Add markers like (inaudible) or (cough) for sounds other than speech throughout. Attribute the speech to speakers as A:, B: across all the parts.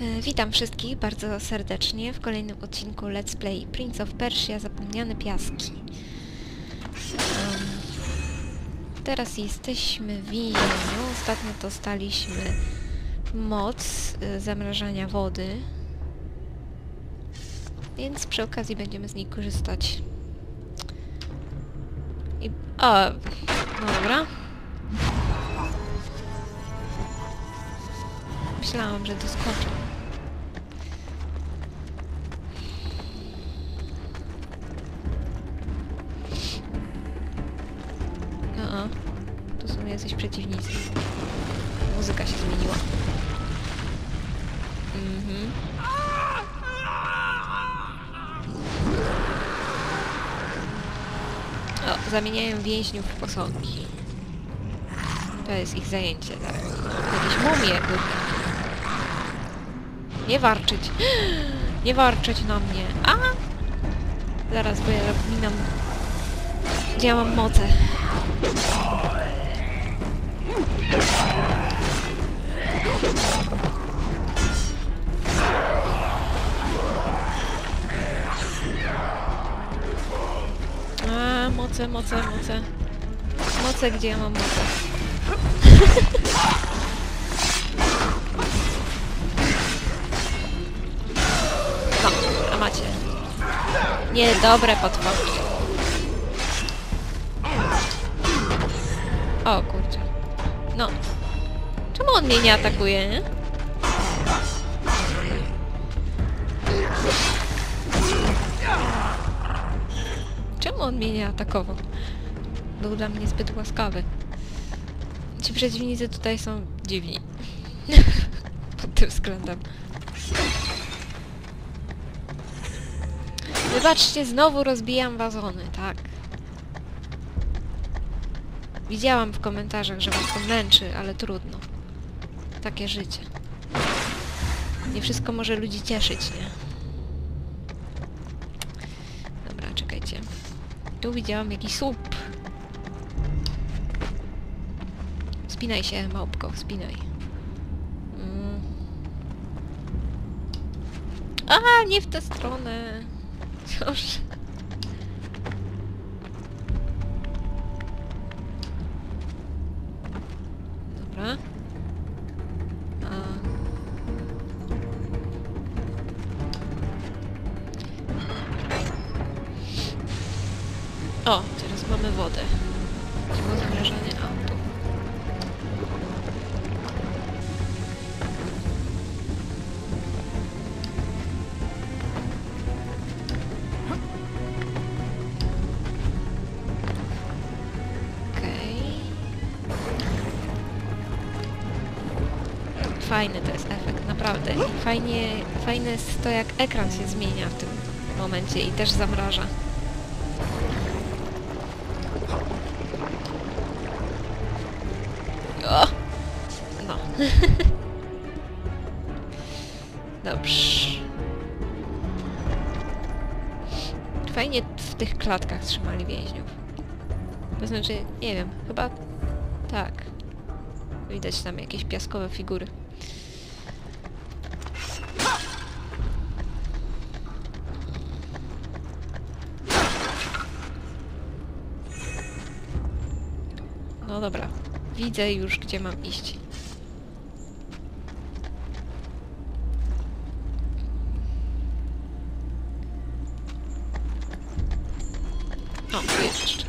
A: E, Witam wszystkich bardzo serdecznie w kolejnym odcinku Let's Play Prince of Persia Zapomniane Piaski. Em, teraz jesteśmy w więzieniu. Ostatnio dostaliśmy moc y, zamrażania wody. Więc przy okazji będziemy z niej korzystać. I... O, no dobra. Myślałam, że doskoczę. Jacyś przeciwnicy. Muzyka się zmieniła. Mhm. O, zamieniają więźniów w posągi. To jest ich zajęcie, tak. Jakieś mumie, kurde. Nie warczyć. (gasps) Nie warczyć na mnie. A! Zaraz, bo ja zapominam, gdzie ja mam moce. A, moce, moce, moce. Moce, gdzie ja mam moce? (laughs) No, a macie. Niedobre potworki. O kurczę. On mnie nie atakuje, nie? Czemu on mnie nie atakował? Był dla mnie zbyt łaskawy. Ci przeciwnicy tutaj są dziwni. (laughs) Pod tym względem. Wybaczcie, znowu rozbijam wazony, tak. Widziałam w komentarzach, że was to męczy, ale trudno. Takie życie. Nie wszystko może ludzi cieszyć, nie? Dobra, czekajcie. Tu widziałam jakiś słup. Spinaj się, małpko, spinaj. Mm. A, nie w tę stronę. Proszę. Było zamrażanie auto. Okej. Fajny to jest efekt, naprawdę. Fajnie, fajne jest to, jak ekran się zmienia w tym momencie i też zamraża. (laughs) Dobrze. Fajnie w tych klatkach trzymali więźniów. To znaczy, nie wiem, chyba tak. Widać tam jakieś piaskowe figury. No dobra. Widzę już, gdzie mam iść. O, tu jest jeszcze.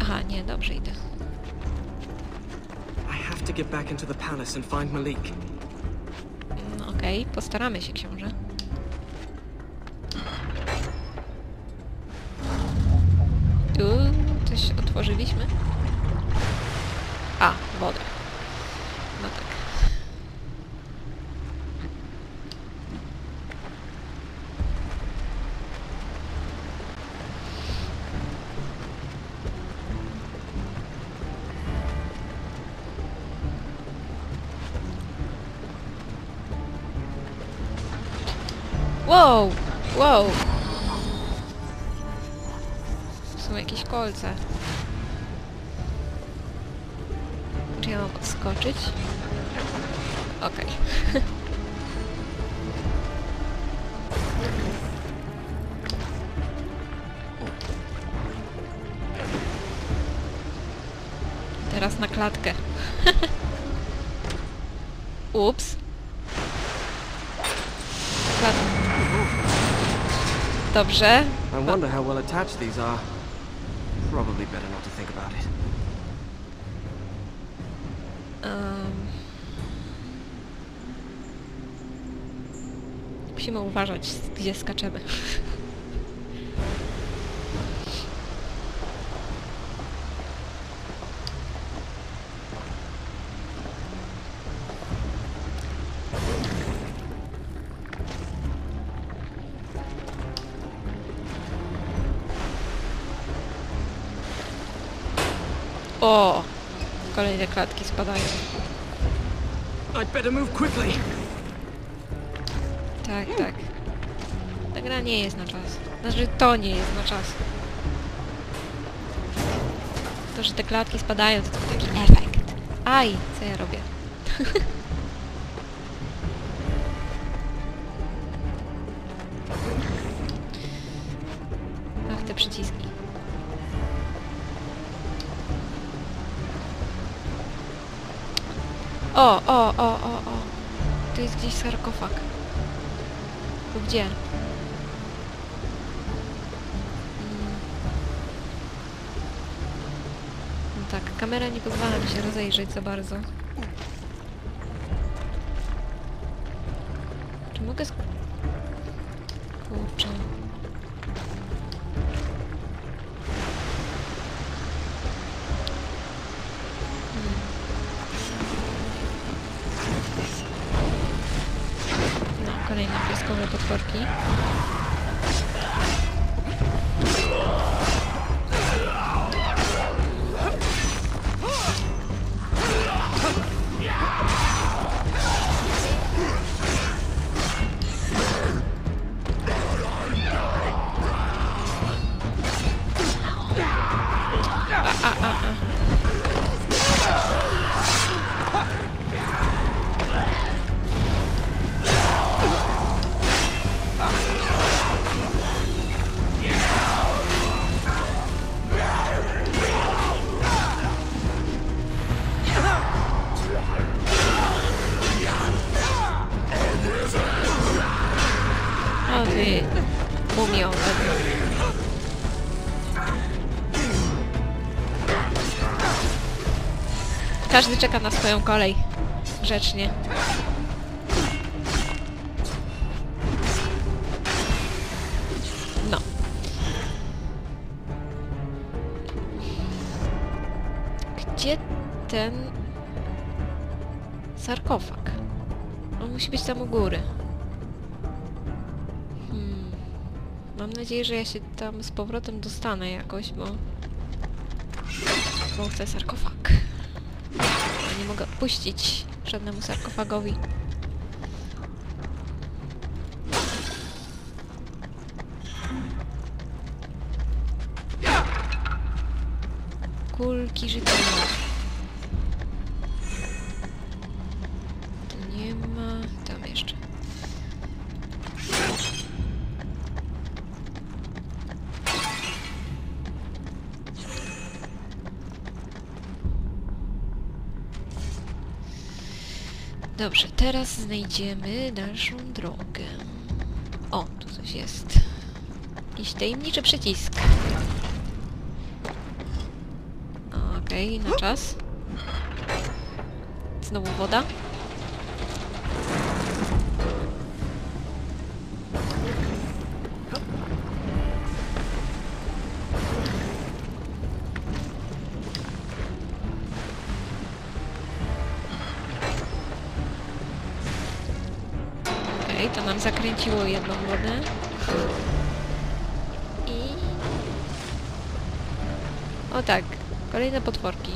A: Aha, nie, dobrze idę.
B: To get back into the palace and find Malik.
A: No okej, postaramy się, książę. Uuu, coś otworzyliśmy? A, woda. Wow! Wow! są jakieś kolce. Czy ja mam odskoczyć? Okej. (laughs) Teraz na klatkę. (laughs) Ups. Dobrze.
B: I wonder how well attached these are. Probably better not to think about it.
A: Um... Musimy uważać, gdzie skaczemy. (laughs) O! Kolejne klatki spadają.
B: I'd better move quickly.
A: Tak, tak. Ta gra nie jest na czas. Znaczy, to nie jest na czas. To, że te klatki spadają, to tylko taki efekt. Aj, co ja robię? (laughs) Ach, te przyciski. O, o, o, o, o. Tu jest gdzieś sarkofag. Tu gdzie? Mm. No tak, kamera nie pozwala mi się rozejrzeć za bardzo. Czy mogę Każdy czeka na swoją kolej. Grzecznie. No. Gdzie ten sarkofag? On musi być tam u góry. Hmm. Mam nadzieję, że ja się tam z powrotem dostanę jakoś, bo... Bo chcę sarkofag. Nie mogę puścić żadnemu sarkofagowi. Kulki życiowe. Dobrze, teraz znajdziemy dalszą drogę. O, tu coś jest. Jakiś tajemniczy przycisk. Okej, na czas. Znowu woda. to nam zakręciło jedną wodę. I... O tak, kolejne potworki.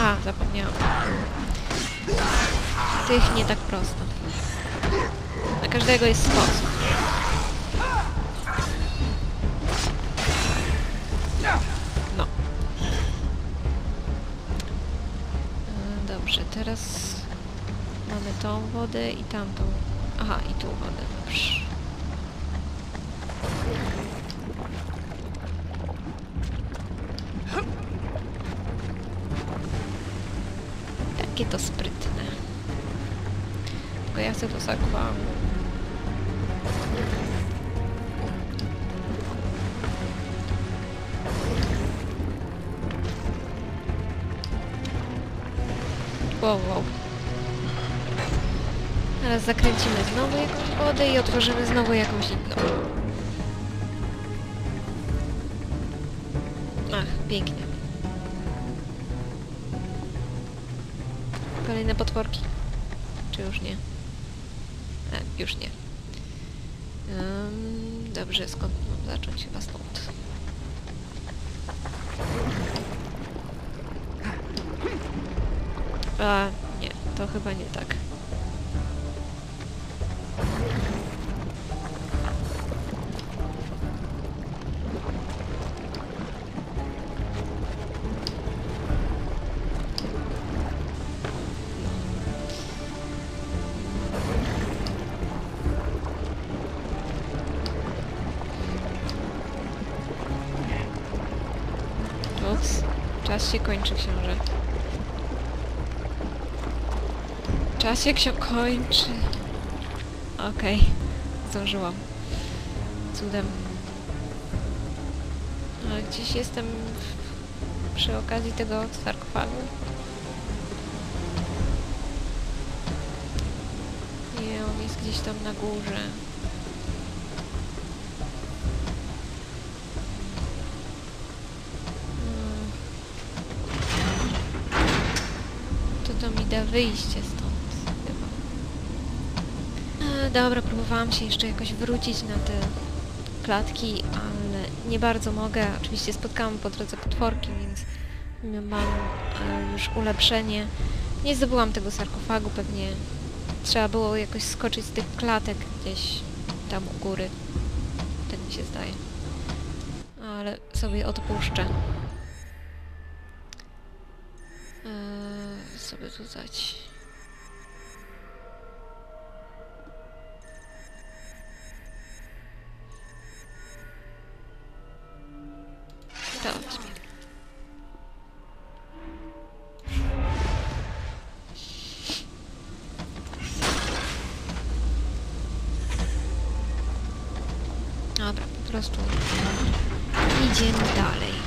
A: A, zapomniałam. Tych nie tak prosto. Na każdego jest sposób. No. E, Dobrze, teraz mamy tą wodę i tamtą. Aha, i tu wodę, dobrze. Takie to chcę to z akwamu. Wow, wow. Teraz zakręcimy znowu jakąś wodę i otworzymy znowu jakąś inną. Ach, pięknie. Kolejne potworki. Czy już nie? Już nie. Ym, dobrze, skąd mam zacząć? Chyba stąd. A, nie, to chyba nie tak. Czas się kończy, książę. Czas się ksio kończy. Okej, zdążyłam. Cudem. A gdzieś jestem w, przy okazji tego sarkofagu. Nie, on jest gdzieś tam na górze. Hmm. Da wyjście stąd chyba. E, dobra, próbowałam się jeszcze jakoś wrócić na te klatki, ale nie bardzo mogę. Oczywiście spotkałam po drodze potworki, więc mam e, już ulepszenie. Nie zdobyłam tego sarkofagu, pewnie trzeba było jakoś skoczyć z tych klatek gdzieś tam u góry. Tak mi się zdaje. Ale sobie odpuszczę. Sobie tu dać. Weźmie. Dobra, po prostu idziemy dalej.